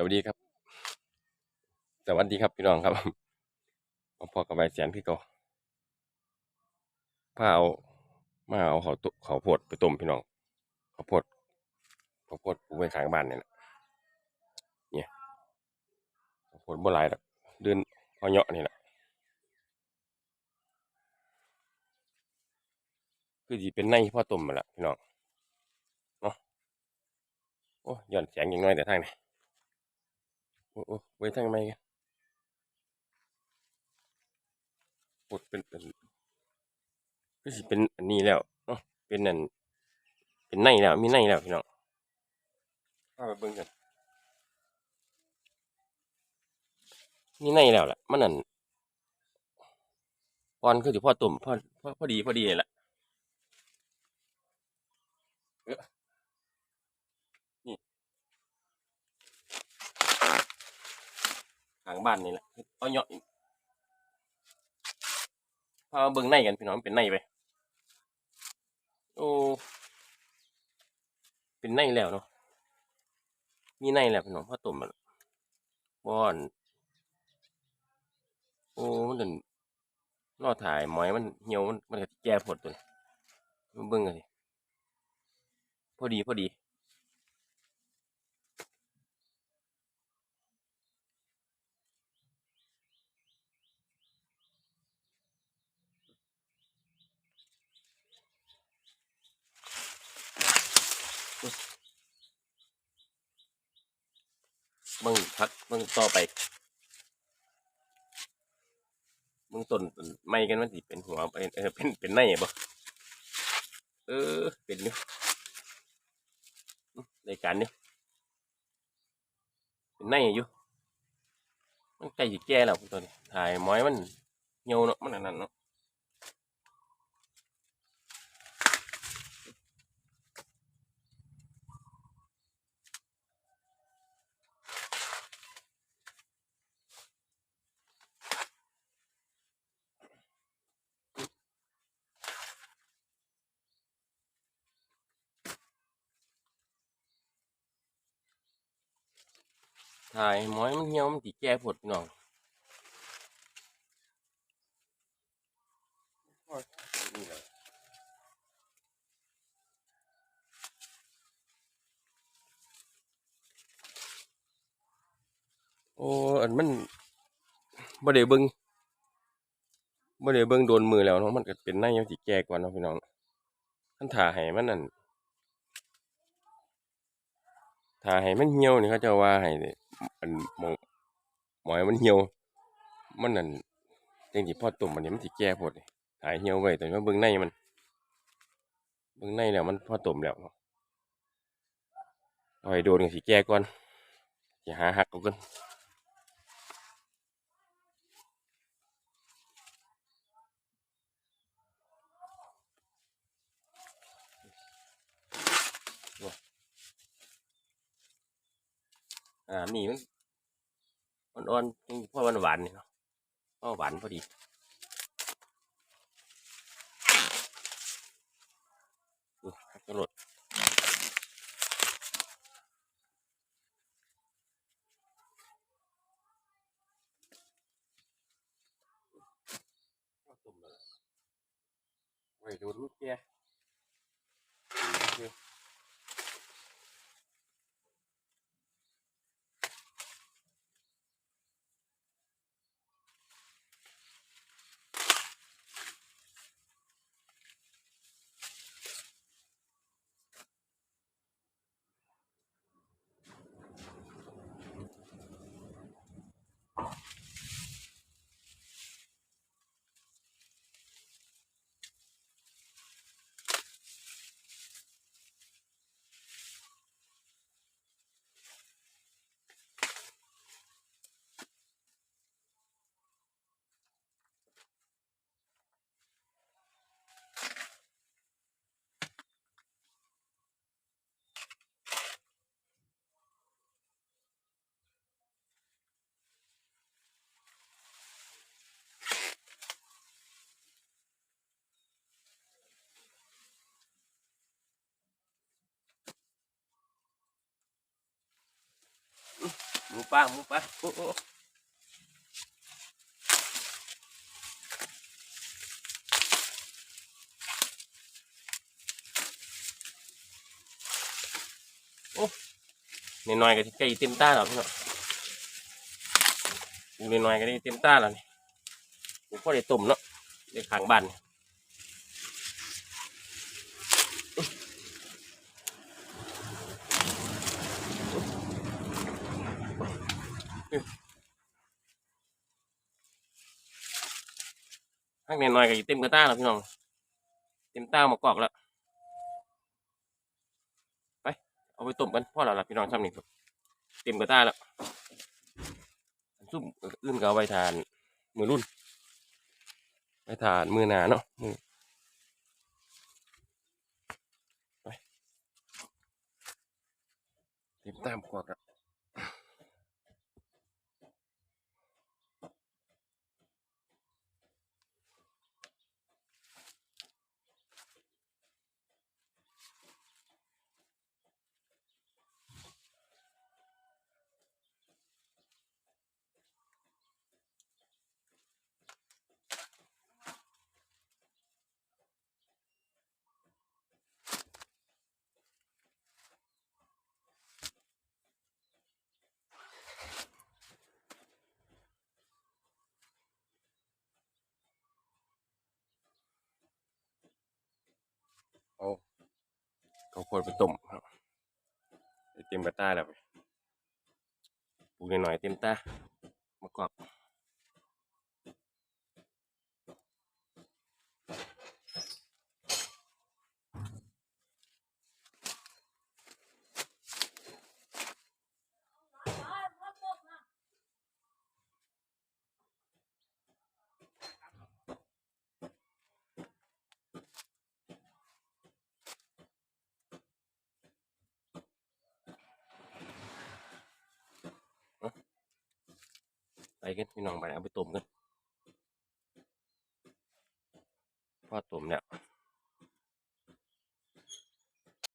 สวัสดีครับ สวัสดีครับพี่น้องครับมาพอกับใบแสนพี่เก่าพาเอามาเอาเขาตุเขาโพดไปต้มพี่น้องเขาโพดเขาโพดปลูกไว้ข้างบ้านเนี่ยนะเนี่ยข้าโพดบ่หลายดอกเดินพอเหยาะนี่แหละคือสิเป็นในพ่อต้มมาละพี่น้องเนาะโอ้ย้อนแสงย่างน้อยแต่ทางนี้ โอ้ไว้ทางไหนกันปดเป็นเป็นก็สิเป็นอันนี้แล้วเนาะเป็นนั่นเป็นในแล้วมีในแล้วพี่น้องเอาไปเบิ่งกันมีในแล้วล่ะมันนั่นพอนคือสิพ่อตุ่มพ่อพอพอดีพอดีนี่แหละเอ้อนี่ทาง บ้านนี่แหละเอาเหยาะอีกพาเบิ่งในกันพี่น้องมันเป็นในไปโอ้เป็นในแล้วเนาะมีในแล้วพี่น้องพ่อตุ่มมันบอน โอ้มันเดินรอถ่ายหมอยมันเหี่ยวมันมันแก่ผดตัวนี้มาเบิ่งกันสิพอดีพอดี เบิ่งต่อไปเบิ่งต้นไม้กันมันสิเป็นหัวเป็นเออเป็นเป็นไนบ่เออเป็นอยู่อื้อรายการเนี่ยเป็นไนอยู่มันใกล้จะแก่แล้วตัวนี้ถ่ายหมอยมันเหี่ยวเนาะมันนั่นเนาะ ถ่ายหมอยมันเหี่ยวมันสิแก่ผดพี่น้องโอ้อันมันบ่ได้เบิ่งบ่ได้เบิ่งโดนมือแล้วเนาะมันก็เป็นในยังสิแก่กว่าเนาะพี่น้องคันถ่าให้มันนั่น ถ้าให้มันเหี่ยวนี่เขาจะว่าให้มันหมองหมอยมันเหี่ยว มันนั่นจริงๆพ่อตุ่มมันนี่มันสิแก่โพดถ่ายเหี่ยวไว้แต่ว่าเบื้องในมันเบื้องในแล้วมันพอตุ่มแล้วเอาให้โดนก็สิแก่ก่อนสิหาหักเอาก่อน อ่านี่มันอ่อนๆจังสิพอหวานๆนี่เนาะพอหวานพอดีอู้หักกระโดดไว้ดนมันแกอืม พ หมูปลาหมูปลาโอ้โอ้โอ้นน้อยๆก็ที่ใกล้เต็มตาแล้วพี่น้องอูน้อยๆก็ได้เต็มตาแล้วนี่กูพอได้ต้มเนาะได้ขางบ้านนี่ข้างในน้อยก็อยู่เต็มกระต้าแล้วพี่น้อง เต็มต้ามากอกแล้ว ไป เอาไปต้มกันพ่อเราละพี่น้องทำนี่เต็มกระต้าแล้วซุ่มอื่นก็เอาไว้ทาน มือรุ่นไว้ทานมือหนาเนาะมือไปเต็มต้ามากอกแล้ว เอาเขาวโพดไปต้มครับเต็มกระต้าแล้วไปปลูกหน่อยๆเต็มตามากอก กันพี่น้องไปเอาไปต้มกันพอต้มแล้ว